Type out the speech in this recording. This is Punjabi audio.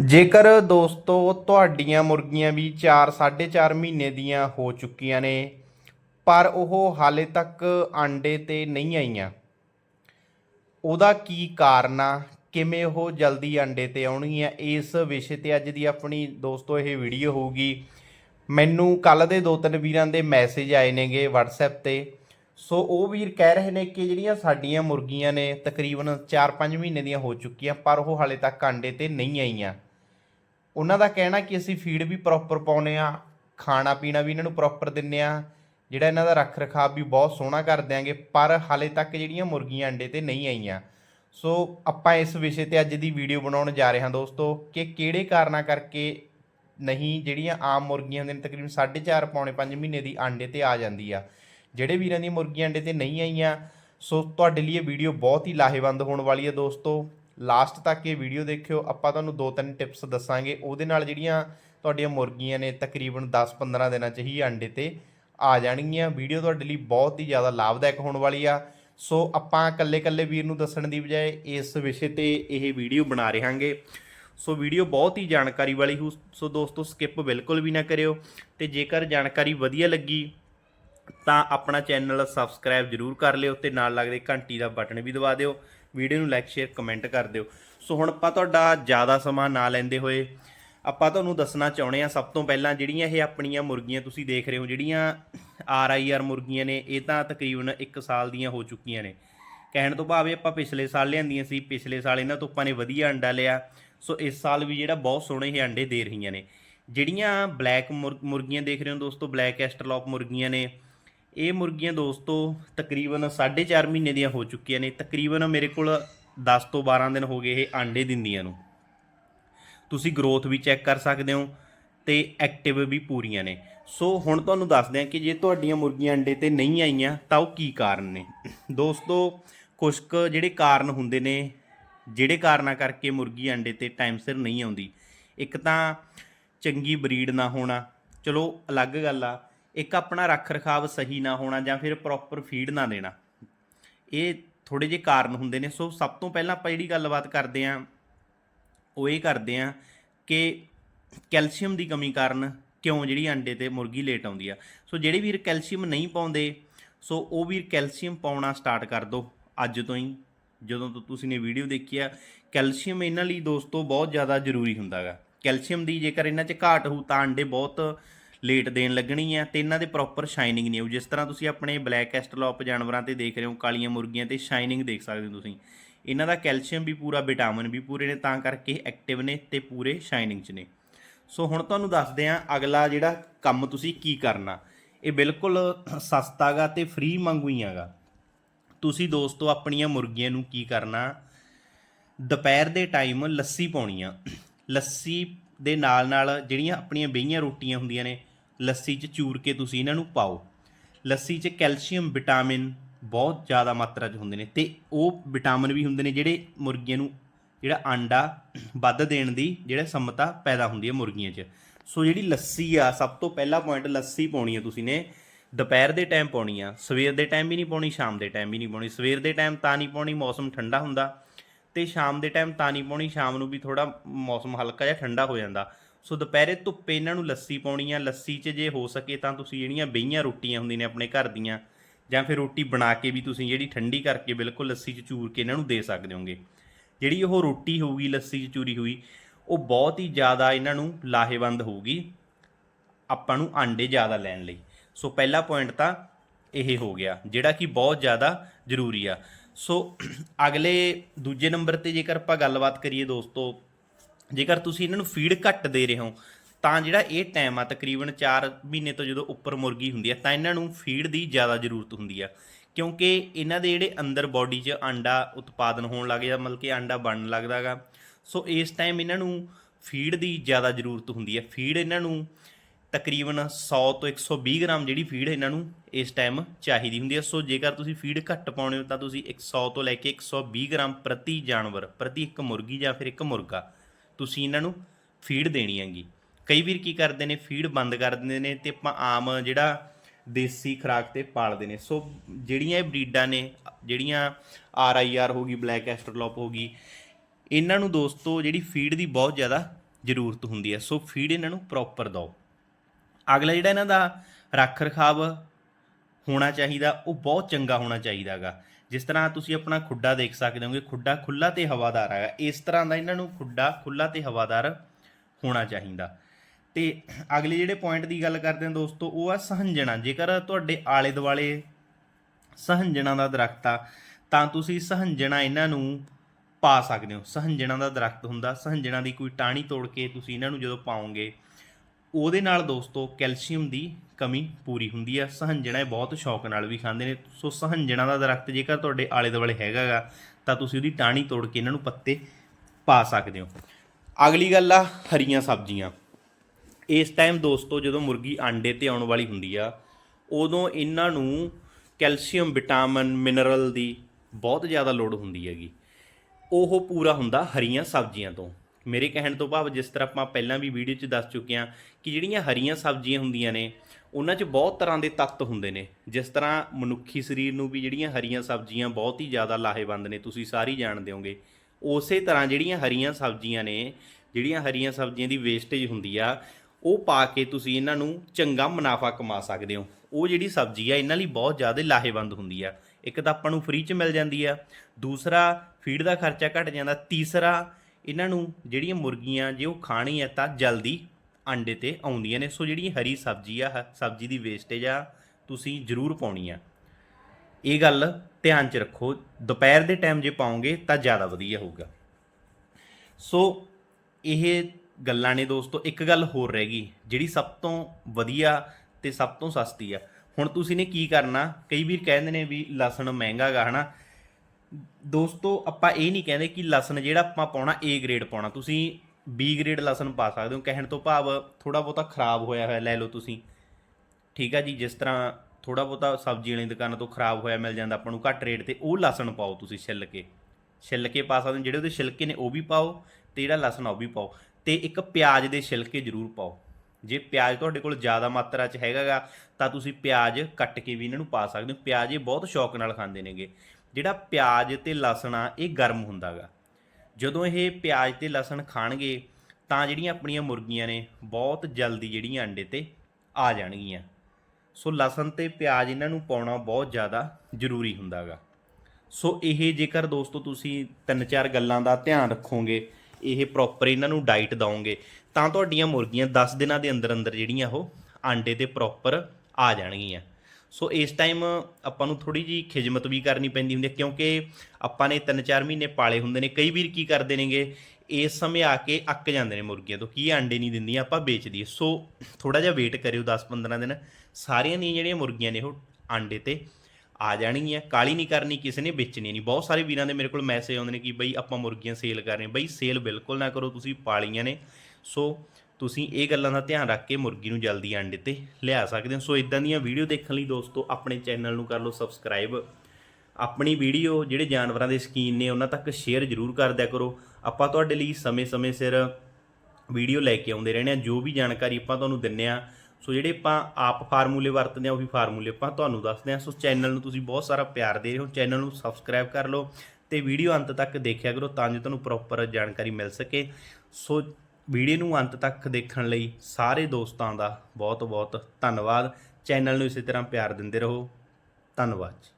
ਜੇਕਰ ਦੋਸਤੋ, ਤੁਹਾਡੀਆਂ ਮੁਰਗੀਆਂ ਵੀ 4 4.5 ਮਹੀਨੇ ਦੀਆਂ ਹੋ ਚੁੱਕੀਆਂ ਨੇ, ਪਰ ਉਹ ਹਾਲੇ ਤੱਕ ਆਂਡੇ ਤੇ ਨਹੀਂ ਆਈਆਂ। ਉਹਦਾ ਕੀ ਕਾਰਨ ਆ? ਕਿਵੇਂ ਉਹ ਜਲਦੀ ਆਂਡੇ ਤੇ ਆਉਣਗੀਆਂ? ਇਸ ਵਿਸ਼ੇ ਤੇ ਅੱਜ ਦੀ ਆਪਣੀ ਦੋਸਤੋ, ਇਹ ਵੀਡੀਓ ਹੋਊਗੀ। ਮੈਨੂੰ ਕੱਲ ਦੇ ਦੋ ਤਿੰਨ ਵੀਰਾਂ ਦੇ ਮੈਸੇਜ ਆਏ ਨੇਗੇ WhatsApp ਤੇ। ਸੋ ਉਹ ਵੀਰ ਕਹਿ ਰਹੇ ਨੇ ਕਿ ਜਿਹੜੀਆਂ ਸਾਡੀਆਂ ਮੁਰਗੀਆਂ ਨੇ, ਤਕਰੀਬਨ 4-5 ਮਹੀਨੇ ਦੀਆਂ ਹੋ ਚੁੱਕੀਆਂ, ਪਰ ਉਹ ਹਾਲੇ ਤੱਕ ਆਂਡੇ ਤੇ ਨਹੀਂ ਆਈਆਂ। ਉਹਨਾਂ ਦਾ ਕਹਿਣਾ ਕਿ ਅਸੀਂ ਫੀਡ ਵੀ ਪ੍ਰੋਪਰ ਪਾਉਨੇ ਆ ਖਾਣਾ ਪੀਣਾ ਵੀ ਇਹਨਾਂ ਨੂੰ ਪ੍ਰੋਪਰ ਦਿੰਨੇ ਆ ਜਿਹੜਾ ਇਹਨਾਂ ਦਾ ਰੱਖ ਰਖਾਵ ਵੀ ਬਹੁਤ ਸੋਹਣਾ ਕਰ ਦਿਆਂਗੇ, ਪਰ ਹਾਲੇ ਤੱਕ ਜਿਹੜੀਆਂ ਮੁਰਗੀਆਂ ਅੰਡੇ ਤੇ ਨਹੀਂ ਆਈਆਂ। ਸੋ ਆਪਾਂ ਇਸ ਵਿਸ਼ੇ ਤੇ ਅੱਜ ਦੀ ਵੀਡੀਓ ਬਣਾਉਣ ਜਾ ਰਹੇ ਹਾਂ ਦੋਸਤੋ ਕਿ ਕਿਹੜੇ ਕਾਰਨਾਂ ਕਰਕੇ ਨਹੀਂ ਜਿਹੜੀਆਂ ਆਮ ਮੁਰਗੀਆਂ ਹੁੰਦੀਆਂ ਨੇ, ਤਕਰੀਬਨ 4.5 ਪੌਣੇ 5 ਮਹੀਨੇ ਦੀ ਆਂਡੇ ਤੇ ਆ ਜਾਂਦੀ ਆ। ਜਿਹੜੇ ਵੀਰਾਂ ਦੀਆਂ ਮੁਰਗੀਆਂ ਅੰਡੇ ਤੇ ਨਹੀਂ ਆਈਆਂ, ਸੋ ਤੁਹਾਡੇ ਲਈ ਇਹ ਵੀਡੀਓ ਬਹੁਤ ਹੀ ਲਾਹੇਵੰਦ ਹੋਣ ਵਾਲੀ ਹੈ ਦੋਸਤੋ। ਲਾਸਟ ਤੱਕ ਇਹ ਵੀਡੀਓ ਦੇਖਿਓ, ਆਪਾਂ ਤੁਹਾਨੂੰ ਦੋ ਤਿੰਨ ਟਿਪਸ ਦੱਸਾਂਗੇ। ਉਹਦੇ ਨਾਲ ਜਿਹੜੀਆਂ ਤੁਹਾਡੀਆਂ ਮੁਰਗੀਆਂ ਨੇ ਤਕਰੀਬਨ 10-15 ਦਿਨਾਂ 'ਚ ਹੀ ਅੰਡੇ ਤੇ ਆ ਜਾਣਗੀਆਂ। ਵੀਡੀਓ ਤੁਹਾਡੇ ਲਈ ਬਹੁਤ ਹੀ ਜ਼ਿਆਦਾ ਲਾਭਦਾਇਕ ਹੋਣ ਵਾਲੀ ਆ। ਸੋ ਆਪਾਂ ਇਕੱਲੇ-ਇਕੱਲੇ ਵੀਰ ਨੂੰ ਦੱਸਣ ਦੀ ਬਜਾਏ ਇਸ ਵਿਸ਼ੇ ਤੇ ਇਹ ਵੀਡੀਓ ਬਣਾ ਰਹਾਂਗੇ। ਸੋ ਵੀਡੀਓ ਬਹੁਤ ਹੀ ਜਾਣਕਾਰੀ ਵਾਲੀ ਹੋ। ਸੋ ਦੋਸਤੋ ਸਕਿਪ ਬਿਲਕੁਲ ਵੀ ਨਾ ਕਰਿਓ। ਤੇ ਜੇਕਰ ਜਾਣਕਾਰੀ ਵਧੀਆ ਲੱਗੀ, ਤਾਂ ਆਪਣਾ ਚੈਨਲ ਸਬਸਕ੍ਰਾਈਬ ਜਰੂਰ ਕਰ ਲਿਓ ਤੇ ਨਾਲ ਲੱਗਦੇ ਘੰਟੀ ਦਾ ਬਟਨ ਵੀ ਦਬਾ ਦਿਓ। ਵੀਡੀਓ ਨੂੰ ਲਾਈਕ ਸ਼ੇਅਰ ਕਮੈਂਟ ਕਰ ਦਿਓ। ਸੋ ਹੁਣ ਆਪਾਂ ਤੁਹਾਡਾ ਜ਼ਿਆਦਾ ਸਮਾਂ ਨਾ ਲੈਂਦੇ ਹੋਏ, ਆਪਾਂ ਤੁਹਾਨੂੰ ਦੱਸਣਾ ਚਾਹੁੰਦੇ ਆ ਸਭ ਤੋਂ ਪਹਿਲਾਂ ਜਿਹੜੀਆਂ ਇਹ ਆਪਣੀਆਂ ਮੁਰਗੀਆਂ ਤੁਸੀਂ ਦੇਖ ਰਹੇ ਹੋ, ਜਿਹੜੀਆਂ ਆਰ ਆਈ ਆਰ ਮੁਰਗੀਆਂ ਨੇ, ਇਹ ਤਾਂ ਤਕਰੀਬਨ 1 ਸਾਲ ਦੀਆਂ ਹੋ ਚੁੱਕੀਆਂ ਨੇ। ਕਹਿਣ ਤੋਂ ਭਾਵੇਂ ਆਪਾਂ ਪਿਛਲੇ ਸਾਲ ਲਿਆਂਦੀਆਂ ਸੀ, ਪਿਛਲੇ ਸਾਲ ਇਹਨਾਂ ਤੋਂ ਆਪਾਂ ਨੇ ਵਧੀਆ ਅੰਡਾ ਲਿਆ। ਸੋ ਇਸ ਸਾਲ ਵੀ ਜਿਹੜਾ ਬਹੁਤ ਸੋਹਣੇ ਇਹ ਅੰਡੇ ਦੇ ਰਹੀਆਂ ਨੇ। ਜਿਹੜੀਆਂ ਬਲੈਕ ਮੁਰਗੀਆਂ ਦੇਖ ਰਹੇ ਹੋ ਦੋਸਤੋ ਬਲੈਕ ਐਸਟਰਲੌਪ ਮੁਰਗੀਆਂ ਨੇ ਇਹ ਮੁਰਗੀਆਂ ਦੋਸਤੋ ਤਕਰੀਬਨ 4.5 ਮਹੀਨੇ ਦੀਆਂ ਹੋ ਚੁੱਕੀਆਂ ਨੇ। ਤਕਰੀਬਨ ਮੇਰੇ ਕੋਲ 10 ਤੋਂ 12 ਦਿਨ ਹੋ ਗਏ ਇਹ ਆਂਡੇ ਦਿੰਦੀਆਂ ਨੂੰ। ਤੁਸੀਂ ਗਰੋਥ ਵੀ ਚੈੱਕ ਕਰ ਸਕਦੇ ਹੋ ਤੇ ਐਕਟਿਵ ਵੀ ਪੂਰੀਆਂ ਨੇ। ਸੋ ਹੁਣ ਤੁਹਾਨੂੰ ਦੱਸਦੇ ਹਾਂ ਕਿ ਜੇ ਤੁਹਾਡੀਆਂ ਮੁਰਗੀਆਂ ਅੰਡੇ ਤੇ ਨਹੀਂ ਆਈਆਂ ਤਾਂ ਉਹ ਕੀ ਕਾਰਨ ਨੇ। ਦੋਸਤੋ ਕੁਝ ਕੁ ਜਿਹੜੇ ਕਾਰਨ ਹੁੰਦੇ ਨੇ, ਜਿਹੜੇ ਕਾਰਨਾਂ ਕਰਕੇ ਮੁਰਗੀ ਅੰਡੇ ਤੇ ਟਾਈਮ ਸਿਰ ਨਹੀਂ ਆਉਂਦੀ। ਇੱਕ ਤਾਂ ਚੰਗੀ ਬਰੀਡ ਨਾ ਹੋਣਾ। ਚਲੋ ਅਲੱਗ ਗੱਲ ਆ। ਇੱਕ ਆਪਣਾ ਰੱਖ ਰਖਾਵ ਸਹੀ ਨਾ ਹੋਣਾ ਜਾਂ ਫਿਰ ਪ੍ਰੋਪਰ ਫੀਡ ਨਾ ਦੇਣਾ। ਇਹ ਥੋੜੇ ਜਿਹੇ ਕਾਰਨ ਹੁੰਦੇ ਨੇ। ਸੋ ਸਭ ਤੋਂ ਪਹਿਲਾਂ ਆਪਾਂ ਜਿਹੜੀ ਗੱਲਬਾਤ ਕਰਦੇ ਆਂ ਉਹ ਇਹ ਕਰਦੇ ਆਂ ਕਿ ਕੈਲਸ਼ੀਅਮ ਦੀ ਕਮੀ ਕਾਰਨ ਕਿਉਂ ਜਿਹੜੀ ਅੰਡੇ ਤੇ ਮੁਰਗੀ ਲੇਟ ਆਉਂਦੀ ਆ। ਸੋ ਜਿਹੜੇ ਵੀਰ ਕੈਲਸ਼ੀਅਮ ਨਹੀਂ ਪਾਉਂਦੇ, ਸੋ ਉਹ ਵੀਰ ਕੈਲਸ਼ੀਅਮ ਪਾਉਣਾ ਸਟਾਰਟ ਕਰ ਦਿਓ ਅੱਜ ਤੋਂ ਹੀ। ਜਦੋਂ ਤੋਂ ਤੁਸੀਂ ਨੇ ਵੀਡੀਓ ਦੇਖੀ ਆ, ਕੈਲਸ਼ੀਅਮ ਇਹਨਾਂ ਲਈ ਦੋਸਤੋ ਬਹੁਤ ਜ਼ਿਆਦਾ ਜ਼ਰੂਰੀ ਹੁੰਦਾਗਾ। ਕੈਲਸ਼ੀਅਮ ਦੀ ਜੇਕਰ ਇਹਨਾਂ 'ਚ ਘਾਟ ਹੋਊ ਤਾਂ ਅੰਡੇ ਬਹੁਤ ਲੇਟ ਦੇਣ ਲੱਗਣੀ ਆ ਤੇ ਇਹਨਾਂ ਦੇ ਪ੍ਰੋਪਰ ਸ਼ਾਈਨਿੰਗ ਨਹੀਂ ਆਊ ਜਿਸ ਤਰ੍ਹਾਂ ਤੁਸੀਂ ਆਪਣੇ ਬਲੈਕ ਐਸਟਲੋਪ ਜਾਨਵਰਾਂ ਤੇ ਦੇਖ ਰਹੇ ਹੋ, ਕਾਲੀਆਂ ਮੁਰਗੀਆਂ ਤੇ ਸ਼ਾਈਨਿੰਗ ਦੇਖ ਸਕਦੇ ਹੋ ਤੁਸੀਂ। ਇਹਨਾਂ ਦਾ ਕੈਲਸ਼ੀਅਮ ਵੀ ਪੂਰਾ ਵਿਟਾਮਿਨ ਵੀ ਪੂਰੇ ਨੇ, ਤਾਂ ਕਰਕੇ ਐਕਟਿਵ ਨੇ ਤੇ ਪੂਰੇ ਸ਼ਾਈਨਿੰਗ 'ਚ ਨੇ। ਸੋ ਹੁਣ ਤੁਹਾਨੂੰ ਦੱਸਦੇ ਆਂ ਅਗਲਾ ਜਿਹੜਾ ਕੰਮ ਤੁਸੀਂ ਕੀ ਕਰਨਾ। ਇਹ ਬਿਲਕੁਲ ਸਸਤਾਗਾ ਤੇ ਫ੍ਰੀ ਮੰਗੂ ਹੀ ਹੈਗਾ ਤੁਸੀਂ ਦੋਸਤੋ, ਆਪਣੀਆਂ ਮੁਰਗੀਆਂ ਨੂੰ ਕੀ ਕਰਨਾ? ਦੁਪਹਿਰ ਦੇ ਟਾਈਮ ਲੱਸੀ ਪਾਉਣੀ ਆ। ਲੱਸੀ ਦੇ ਨਾਲ ਨਾਲ ਜਿਹੜੀਆਂ ਆਪਣੀਆਂ ਬੇਈਆਂ ਰੋਟੀਆਂ ਹੁੰਦੀਆਂ ਨੇ ਲੱਸੀ 'ਚ ਚੂਰ ਕੇ ਤੁਸੀਂ ਇਹਨਾਂ ਨੂੰ ਪਾਓ। ਲੱਸੀ 'ਚ ਕੈਲਸ਼ੀਅਮ, ਵਿਟਾਮਿਨ ਬਹੁਤ ਜ਼ਿਆਦਾ ਮਾਤਰਾ 'ਚ ਹੁੰਦੇ ਨੇ ਤੇ ਉਹ ਵਿਟਾਮਿਨ ਵੀ ਹੁੰਦੇ ਨੇ ਜਿਹੜੇ ਮੁਰਗੀਆਂ ਨੂੰ ਜਿਹੜਾ ਆਂਡਾ ਵੱਧ ਦੇਣ ਦੀ ਜਿਹੜਾ ਸਮਤਾ ਪੈਦਾ ਹੁੰਦੀ ਹੈ ਮੁਰਗੀਆਂ 'ਚ। ਸੋ ਜਿਹੜੀ ਲੱਸੀ ਆ, ਸਭ ਤੋਂ ਪਹਿਲਾ ਪੁਆਇੰਟ ਲੱਸੀ ਪਾਉਣੀ ਆ ਤੁਸੀਂ ਨੇ। ਦੁਪਹਿਰ ਦੇ ਟਾਈਮ ਪਾਉਣੀ ਆ, ਸਵੇਰ ਦੇ ਟਾਈਮ ਵੀ ਨਹੀਂ ਪਾਉਣੀ, ਸ਼ਾਮ ਦੇ ਟਾਈਮ ਵੀ ਨਹੀਂ ਪਾਉਣੀ। ਸਵੇਰ ਦੇ ਟਾਈਮ ਤਾਂ ਨਹੀਂ ਪਾਉਣੀ, ਮੌਸਮ ਠੰਡਾ ਹੁੰਦਾ ਤੇ ਸ਼ਾਮ ਦੇ ਟਾਈਮ ਤਾਂ ਨਹੀਂ ਪਾਉਣੀ, ਸ਼ਾਮ ਨੂੰ ਵੀ ਥੋੜਾ ਮੌਸਮ ਹਲਕਾ ਜਿਹਾ ਠੰਡਾ ਹੋ ਜਾਂਦਾ। ਸੋ ਦੁਪਹਿਰੇ ਧੁੱਪੇ ਇਹਨਾਂ ਨੂੰ ਲੱਸੀ ਪਾਉਣੀ ਆ, ਲੱਸੀ 'ਚ ਜੇ ਹੋ ਸਕੇ ਤਾਂ ਤੁਸੀਂ ਜਿਹੜੀਆਂ ਬਈਆਂ ਰੋਟੀਆਂ ਹੁੰਦੀਆਂ ਨੇ ਆਪਣੇ ਘਰ ਦੀਆਂ, ਜਾਂ ਫਿਰ ਰੋਟੀ ਬਣਾ ਕੇ ਵੀ ਤੁਸੀਂ ਜਿਹੜੀ ਠੰਡੀ ਕਰਕੇ ਬਿਲਕੁਲ ਲੱਸੀ 'ਚ ਚੂਰ ਕੇ ਇਹਨਾਂ ਨੂੰ ਦੇ ਸਕਦੇ ਹੋਗੇ। ਜਿਹੜੀ ਉਹ ਰੋਟੀ ਹੋਊਗੀ, ਲੱਸੀ 'ਚ ਚੂਰੀ ਹੋਈ, ਉਹ ਬਹੁਤ ਹੀ ਜ਼ਿਆਦਾ ਇਹਨਾਂ ਨੂੰ ਲਾਹੇਵੰਦ ਹੋਊਗੀ ਆਪਾਂ ਨੂੰ ਆਂਡੇ ਜ਼ਿਆਦਾ ਲੈਣ ਲਈ। ਸੋ ਪਹਿਲਾ ਪੁਆਇੰਟ ਤਾਂ ਇਹ ਹੋ ਗਿਆ, ਜਿਹੜਾ ਕਿ ਬਹੁਤ ਜ਼ਿਆਦਾ ਜ਼ਰੂਰੀ ਆ। ਸੋ ਅਗਲੇ ਦੂਜੇ ਨੰਬਰ ਤੇ ਜੇਕਰ ਆਪਾਂ ਗੱਲਬਾਤ ਕਰੀਏ ਦੋਸਤੋ ਜੇਕਰ ਤੁਸੀਂ ਇਹਨਾਂ ਨੂੰ ਫੀਡ ਘੱਟ ਦੇ ਰਹੇ ਹੋ, ਤਾਂ ਜਿਹੜਾ ਇਹ ਟਾਈਮ ਆ ਤਕਰੀਬਨ 4 ਮਹੀਨੇ ਤੋਂ ਜਦੋਂ ਉੱਪਰ ਮੁਰਗੀ ਹੁੰਦੀ ਆ, ਤਾਂ ਇਹਨਾਂ ਨੂੰ ਫੀਡ ਦੀ ਜ਼ਿਆਦਾ ਜ਼ਰੂਰਤ ਹੁੰਦੀ ਆ। ਕਿਉਂਕਿ ਇਹਨਾਂ ਦੇ ਜਿਹੜੇ ਅੰਦਰ ਬਾਡੀ 'ਚ ਆਂਡਾ ਉਤਪਾਦਨ ਹੋਣ ਲੱਗ ਜਾਂਦਾ, ਮਤਲਬ ਕਿ ਆਂਡਾ ਬਣਨ ਲੱਗਦਾਗਾ ਸੋ ਇਸ ਟਾਈਮ ਇਹਨਾਂ ਨੂੰ ਫੀਡ ਦੀ ਜ਼ਿਆਦਾ ਜ਼ਰੂਰਤ ਹੁੰਦੀ ਹੈ ਫੀਡ ਇਹਨਾਂ ਨੂੰ ਤਕਰੀਬਨ 100 ਤੋਂ 120 ਗ੍ਰਾਮ ਜਿਹੜੀ ਫੀਡ ਇਹਨਾਂ ਨੂੰ ਇਸ ਟਾਈਮ ਚਾਹੀਦੀ ਹੁੰਦੀ ਹੈ ਸੋ ਜੇਕਰ ਤੁਸੀਂ ਫੀਡ ਘੱਟ ਪਾਉਣੇ ਹੋ, ਤਾਂ ਤੁਸੀਂ 100 ਤੋਂ ਲੈ ਕੇ 120 ਗ੍ਰਾਮ ਪ੍ਰਤੀ ਜਾਨਵਰ, ਪ੍ਰਤੀ ਇੱਕ ਮੁਰਗੀ ਜਾਂ ਫਿਰ ਇੱਕ ਮੁਰਗਾ ਤੁਸੀਂ ਇਹਨਾਂ ਨੂੰ ਫੀਡ ਦੇਣੀ ਹੈਗੀ। ਕਈ ਵੀਰ ਕੀ ਕਰਦੇ ਨੇ ਫੀਡ ਬੰਦ ਕਰ ਦਿੰਦੇ ਨੇ ਤੇ ਆਪਾਂ ਆਮ ਜਿਹੜਾ ਦੇਸੀ ਖੁਰਾਕ ਤੇ ਪਾਲਦੇ ਨੇ। ਸੋ ਜਿਹੜੀਆਂ ਇਹ ਬਰੀਡਾਂ ਨੇ, ਜਿਹੜੀਆਂ ਆਰ ਆਈ ਆਰ ਹੋ ਗਈ ਬਲੈਕ ਐਸਟਰਲੌਪ ਹੋ ਗਈ, ਇਹਨਾਂ ਨੂੰ ਦੋਸਤੋ ਜਿਹੜੀ ਫੀਡ ਦੀ ਬਹੁਤ ਜ਼ਿਆਦਾ ਜ਼ਰੂਰਤ ਹੁੰਦੀ ਹੈ। ਸੋ ਫੀਡ ਇਹਨਾਂ ਨੂੰ ਪ੍ਰੋਪਰ ਦਿਓ। ਅਗਲਾ ਜਿਹੜਾ ਇਹਨਾਂ ਦਾ ਰੱਖ ਰਖਾਵ ਹੋਣਾ ਚਾਹੀਦਾ, ਉਹ ਬਹੁਤ ਚੰਗਾ ਹੋਣਾ ਚਾਹੀਦਾਗਾ ਜਿਸ ਤਰ੍ਹਾਂ ਤੁਸੀਂ ਆਪਣਾ ਖੁੱਡਾ ਦੇਖ ਸਕਦੇ ਹੋਗੇ, ਖੁੱਡਾ ਖੁੱਲਾ ਤੇ ਹਵਾਦਾਰ ਹੈਗਾ। ਇਸ ਤਰ੍ਹਾਂ ਦਾ ਇਹਨਾਂ ਨੂੰ ਖੁੱਡਾ ਖੁੱਲਾ ਤੇ ਹਵਾਦਾਰ ਹੋਣਾ ਚਾਹੀਦਾ। ਤੇ ਅਗਲੇ ਜਿਹੜੇ ਪੁਆਇੰਟ ਦੀ ਗੱਲ ਕਰਦੇ ਹਾਂ ਦੋਸਤੋ, ਉਹ ਆ ਸਹੰਜਣਾ। ਜੇਕਰ ਤੁਹਾਡੇ ਆਲੇ ਦੁਆਲੇ ਸਹੰਜਣਾ ਦਾ ਦਰਖਤ ਆ, ਤਾਂ ਤੁਸੀਂ ਸਹੰਜਣਾ ਇਹਨਾਂ ਨੂੰ ਪਾ ਸਕਦੇ ਹੋ। ਸਹੰਜਣਾ ਦਾ ਦਰਖਤ ਹੁੰਦਾ, ਸਹੰਜਣਾ ਦੀ ਕੋਈ ਟਾਹਣੀ ਤੋੜ ਕੇ ਤੁਸੀਂ ਇਹਨਾਂ ਨੂੰ ਜਦੋਂ ਪਾਓਗੇ ਉਹਦੇ ਨਾਲ ਦੋਸਤੋ ਕੈਲਸ਼ੀਅਮ ਦੀ ਕਮੀ ਪੂਰੀ ਹੁੰਦੀ ਆ। ਸਹੰਜਣਾ ਇਹ ਬਹੁਤ ਸ਼ੌਕ ਨਾਲ ਵੀ ਖਾਂਦੇ ਨੇ। ਸੋ ਸਹੰਜਣਾ ਦਾ ਦਰਖਤ ਜੇਕਰ ਤੁਹਾਡੇ ਆਲੇ ਦੁਆਲੇ ਹੈਗਾਗਾ, ਤਾਂ ਤੁਸੀਂ ਉਹਦੀ ਟਾਹਣੀ ਤੋੜ ਕੇ ਇਹਨਾਂ ਨੂੰ ਪੱਤੇ ਪਾ ਸਕਦੇ ਹੋ। ਅਗਲੀ ਗੱਲ ਆ, ਹਰੀਆਂ ਸਬਜ਼ੀਆਂ। ਇਸ ਟਾਈਮ ਦੋਸਤੋ ਜਦੋਂ ਮੁਰਗੀ ਆਂਡੇ ਤੇ ਆਉਣ ਵਾਲੀ ਹੁੰਦੀ ਆ, ਉਦੋਂ ਇਹਨਾਂ ਨੂੰ ਕੈਲਸ਼ੀਅਮ, ਵਿਟਾਮਿਨ, ਮਿਨਰਲ ਦੀ ਬਹੁਤ ਜ਼ਿਆਦਾ ਲੋੜ ਹੁੰਦੀ ਹੈਗੀ। ਉਹ ਪੂਰਾ ਹੁੰਦਾ ਹਰੀਆਂ ਸਬਜ਼ੀਆਂ ਤੋਂ। ਮੇਰੇ ਕਹਿਣ ਤੋਂ ਭਾਵ ਜਿਸ ਤਰ੍ਹਾਂ ਆਪਾਂ ਪਹਿਲਾਂ ਵੀ ਵੀਡੀਓ 'ਚ ਦੱਸ ਚੁੱਕੇ ਹਾਂ ਕਿ ਜਿਹੜੀਆਂ ਹਰੀਆਂ ਸਬਜ਼ੀਆਂ ਹੁੰਦੀਆਂ ਨੇ, ਉਹਨਾਂ 'ਚ ਬਹੁਤ ਤਰ੍ਹਾਂ ਦੇ ਤੱਤ ਹੁੰਦੇ ਨੇ। ਜਿਸ ਤਰ੍ਹਾਂ ਮਨੁੱਖੀ ਸਰੀਰ ਨੂੰ ਵੀ ਜਿਹੜੀਆਂ ਹਰੀਆਂ ਸਬਜ਼ੀਆਂ ਬਹੁਤ ਹੀ ਜ਼ਿਆਦਾ ਲਾਹੇਵੰਦ ਨੇ, ਤੁਸੀਂ ਸਾਰੀ ਜਾਣਦੇ ਹੋਗੇ ਉਸੇ ਤਰ੍ਹਾਂ ਜਿਹੜੀਆਂ ਹਰੀਆਂ ਸਬਜ਼ੀਆਂ ਨੇ, ਜਿਹੜੀਆਂ ਹਰੀਆਂ ਸਬਜ਼ੀਆਂ ਦੀ ਵੇਸਟੇਜ ਹੁੰਦੀ ਆ, ਉਹ ਪਾ ਕੇ ਤੁਸੀਂ ਇਹਨਾਂ ਨੂੰ ਚੰਗਾ ਮੁਨਾਫਾ ਕਮਾ ਸਕਦੇ ਹੋ। ਉਹ ਜਿਹੜੀ ਸਬਜ਼ੀ ਆ, ਇਹਨਾਂ ਲਈ ਬਹੁਤ ਜ਼ਿਆਦਾ ਲਾਹੇਵੰਦ ਹੁੰਦੀ ਆ। ਇੱਕ ਤਾਂ ਆਪਾਂ ਨੂੰ ਫ੍ਰੀ ਚ ਮਿਲ ਜਾਂਦੀ ਆ। ਦੂਸਰਾ ਫੀਡ ਦਾ ਖਰਚਾ ਘਟ ਜਾਂਦਾ। ਤੀਸਰਾ ਇਹਨਾਂ ਨੂੰ ਜਿਹੜੀਆਂ ਮੁਰਗੀਆਂ ਜੇ ਉਹ ਖਾਣੀ ਹੈ ਤਾਂ ਜਲਦੀ ਅੰਡੇ ਤੇ ਆਉਂਦੀਆਂ ਨੇ। ਸੋ ਜਿਹੜੀ ਹਰੀ ਸਬਜ਼ੀ ਆ ਸਬਜ਼ੀ ਦੀ ਵੇਸਟੇਜ ਆ, ਤੁਸੀਂ ਜ਼ਰੂਰ ਪਾਉਣੀ ਆ। ਇਹ ਗੱਲ ਧਿਆਨ 'ਚ ਰੱਖੋ, ਦੁਪਹਿਰ ਦੇ ਟਾਈਮ ਜੇ ਪਾਓਗੇ ਤਾਂ ਜ਼ਿਆਦਾ ਵਧੀਆ ਹੋਊਗਾ। ਸੋ ਇਹ ਗੱਲਾਂ ਨੇ ਦੋਸਤੋ, ਇੱਕ ਗੱਲ ਹੋਰ ਰਹਿ ਗਈ, ਜਿਹੜੀ ਸਭ ਤੋਂ ਵਧੀਆ ਤੇ ਸਭ ਤੋਂ ਸਸਤੀ ਆ। ਹੁਣ ਤੁਸੀਂ ਨੇ ਕੀ ਕਰਨਾ, ਕਈ ਵੀਰ ਕਹਿੰਦੇ ਨੇ ਵੀ ਲਸਣ ਮਹਿੰਗਾ ਗਾ, ਹਨਾ? ਦੋਸਤੋ, ਆਪਾਂ ਇਹ ਨਹੀਂ ਕਹਿੰਦੇ ਕਿ ਲਸਣ ਜਿਹੜਾ ਆਪਾਂ ਪਾਉਣਾ, A ਗ੍ਰੇਡ ਪਾਉਣਾ। ਤੁਸੀਂ B ਗ੍ਰੇਡ ਲਸਣ ਪਾ ਸਕਦੇ ਹੋ। ਕਹਿਣ ਤੋਂ ਭਾਵ ਥੋੜਾ ਬਹੁਤਾ ਖਰਾਬ ਹੋਇਆ ਹੋਇਆ, ਲੈ ਲਓ ਤੁਸੀਂ। ਠੀਕ ਆ ਜੀ, ਜਿਸ ਤਰ੍ਹਾਂ ਥੋੜਾ ਬਹੁਤਾ ਸਬਜ਼ੀ ਵਾਲੀ ਦੁਕਾਨਾਂ ਤੋਂ ਖਰਾਬ ਹੋਇਆ ਮਿਲ ਜਾਂਦਾ ਆਪਾਂ ਨੂੰ ਘੱਟ ਰੇਟ ਤੇ, ਉਹ ਲਸਣ ਪਾਓ ਤੁਸੀਂ ਛਿੱਲ ਕੇ। ਛਿੱਲ ਕੇ ਪਾ ਸਕਦੇ ਹੋ। ਜਿਹੜੇ ਉਹਦੇ ਛਿਲਕੇ ਨੇ, ਉਹ ਵੀ ਪਾਓ ਤੇ ਜਿਹੜਾ ਲਸਣ ਆ, ਉਹ ਵੀ ਪਾਓ। ਤੇ ਇੱਕ ਪਿਆਜ਼ ਦੇ ਛਿਲਕੇ ਜ਼ਰੂਰ ਪਾਓ। ਜੇ ਪਿਆਜ਼ ਤੁਹਾਡੇ ਕੋਲ ਜ਼ਿਆਦਾ ਮਾਤਰਾ 'ਚ ਹੈਗਾਗਾ, ਤਾਂ ਤੁਸੀਂ ਪਿਆਜ਼ ਕੱਟ ਕੇ ਵੀ ਇਹਨਾਂ ਨੂੰ ਪਾ ਸਕਦੇ ਹੋ। ਪਿਆਜ਼ ਇਹ ਬਹੁਤ ਸ਼ੌਕ ਨਾਲ ਖਾਂਦੇ ਨੇਗੇ। ਜਿਹੜਾ ਪਿਆਜ਼ ਤੇ ਲਸਣ ਆ, ਇਹ ਗਰਮ ਹੁੰਦਾਗਾ। ਜਦੋਂ ਇਹ ਪਿਆਜ਼ ਤੇ ਲਸਣ ਖਾਣਗੇ, ਤਾਂ ਜਿਹੜੀਆਂ ਆਪਣੀਆਂ ਮੁਰਗੀਆਂ ਨੇ, ਬਹੁਤ ਜਲਦੀ ਜਿਹੜੀਆਂ ਅੰਡੇ ਤੇ ਆ ਜਾਣਗੀਆਂ। ਸੋ ਲਸਣ ਤੇ ਪਿਆਜ਼ ਇਹਨਾਂ ਨੂੰ ਪਾਉਣਾ ਬਹੁਤ ਜ਼ਿਆਦਾ ਜ਼ਰੂਰੀ ਹੁੰਦਾਗਾ। ਸੋ ਇਹ ਜੇਕਰ ਦੋਸਤੋ ਤੁਸੀਂ ਤਿੰਨ ਚਾਰ ਗੱਲਾਂ ਦਾ ਧਿਆਨ ਰੱਖੋਗੇ, ਇਹ ਪ੍ਰੋਪਰ ਇਹਨਾਂ ਨੂੰ ਡਾਈਟ ਦਵੋਗੇ, ਤਾਂ ਤੁਹਾਡੀਆਂ ਮੁਰਗੀਆਂ 10 ਦਿਨਾਂ ਦੇ ਅੰਦਰ ਅੰਦਰ ਜਿਹੜੀਆਂ ਉਹ ਆਂਡੇ ਤੇ ਪ੍ਰੋਪਰ ਆ ਜਾਣਗੀਆਂ। ਸੋ ਇਸ ਟਾਈਮ ਆਪਾਂ ਨੂੰ ਥੋੜੀ ਜੀ ਖਿਜਮਤ ਵੀ ਕਰਨੀ ਪੈਂਦੀ ਹੁੰਦੀ ਹੈ ਕਿਉਂਕਿ ਆਪਾਂ ਨੇ 3-4 ਮਹੀਨੇ ਪਾਲੇ ਹੁੰਦੇ ਨੇ, ਕਈ ਵੀਰ ਕੀ ਕਰਦੇ ਨੇਗੇ? ਇਸ ਸਮੇਂ ਆ ਕੇ ਅੱਕ ਜਾਂਦੇ ਨੇ ਮੁਰਗੀਆਂ ਤੋਂ, ਕੀ ਆਂਡੇ ਨਹੀਂ ਦਿੰਦੀਆਂ, ਆਪਾਂ ਵੇਚ ਦਈਏ। ਸੋ ਥੋੜਾ ਜਿਹਾ ਵੇਟ ਕਰਿਓ 10-15 ਦਿਨ, ਸਾਰੀਆਂ ਦੀਆਂ ਜਿਹੜੀਆਂ ਮੁਰਗੀਆਂ ਨੇ ਉਹ ਆਂਡੇ ਤੇ ਆ ਜਾਣਗੀਆਂ, ਕਾਲੀ ਨਹੀਂ ਕਰਨੀ, ਕਿਸੇ ਨੇ ਵੇਚਣੀ ਨਹੀਂ। ਬਹੁਤ ਸਾਰੇ ਵੀਰਾਂ ਦੇ ਮੇਰੇ ਕੋਲ ਮੈਸੇਜ ਆਉਂਦੇ ਨੇ ਕਿ ਬਈ ਆਪਾਂ ਮੁਰਗੀਆਂ ਸੇਲ ਕਰ ਰਹੇ ਬਈ ਸੇਲ ਬਿਲਕੁਲ ਨਾ ਕਰੋ, ਤੁਸੀਂ ਪਾਲੀਆਂ ਨੇ। ਸੋ ਤੁਸੀਂ ਇਹ ਗੱਲਾਂ ਦਾ ਧਿਆਨ ਰੱਖ ਕੇ ਮੁਰਗੀ ਨੂੰ ਜਲਦੀ ਅੰਡੇ ਤੇ ਲਿਆ ਸਕਦੇ ਹੋ। ਸੋ ਇਦਾਂ ਦੀਆਂ ਵੀਡੀਓ ਦੇਖਣ ਲਈ ਦੋਸਤੋ, ਆਪਣੇ ਚੈਨਲ ਨੂੰ ਕਰ ਲਓ ਸਬਸਕ੍ਰਾਈਬ ਆਪਣੀ ਵੀਡੀਓ ਜਿਹੜੇ ਜਾਨਵਰਾਂ ਦੇ ਸ਼ਕੀਨ ਨੇ, ਉਹਨਾਂ ਤੱਕ ਸ਼ੇਅਰ ਜ਼ਰੂਰ ਕਰ ਦਿਆ ਕਰੋ। ਆਪਾਂ ਤੁਹਾਡੇ ਲਈ ਸਮੇਂ-ਸਮੇਂ ਸਿਰ ਵੀਡੀਓ ਲੈ ਕੇ ਆਉਂਦੇ ਰਹਿੰਦੇ ਆ ਜੋ ਵੀ ਜਾਣਕਾਰੀ ਆਪਾਂ ਤੁਹਾਨੂੰ ਦਿੰਨੇ ਆ ਸੋ ਜਿਹੜੇ ਆਪਾਂ ਆਪ ਫਾਰਮੂਲੇ ਵਰਤਦੇ ਆ ਉਹੀ ਫਾਰਮੂਲੇ ਆਪਾਂ ਤੁਹਾਨੂੰ ਦੱਸਦੇ ਆ ਸੋ ਚੈਨਲ ਨੂੰ ਤੁਸੀਂ ਬਹੁਤ ਸਾਰਾ ਪਿਆਰ ਦੇ ਰਹੇ ਹੋ। ਚੈਨਲ ਨੂੰ ਸਬਸਕ੍ਰਾਈਬ ਕਰ ਲਓ ਤੇ ਵੀਡੀਓ ਅੰਤ ਤੱਕ ਦੇਖਿਆ ਕਰੋ ਤਾਂ ਜੋ ਤੁਹਾਨੂੰ ਪ੍ਰੋਪਰ ਜਾਣਕਾਰੀ ਮਿਲ ਸਕੇ। ਸੋ ਵੀਡੀਓ ਨੂੰ ਅੰਤ ਤੱਕ ਦੇਖਣ ਲਈ ਸਾਰੇ ਦੋਸਤਾਂ ਦਾ ਬਹੁਤ ਬਹੁਤ ਧੰਨਵਾਦ। ਚੈਨਲ ਨੂੰ ਇਸੇ ਤਰ੍ਹਾਂ ਪਿਆਰ ਦਿੰਦੇ ਰਹੋ। ਧੰਨਵਾਦ ਜੀ।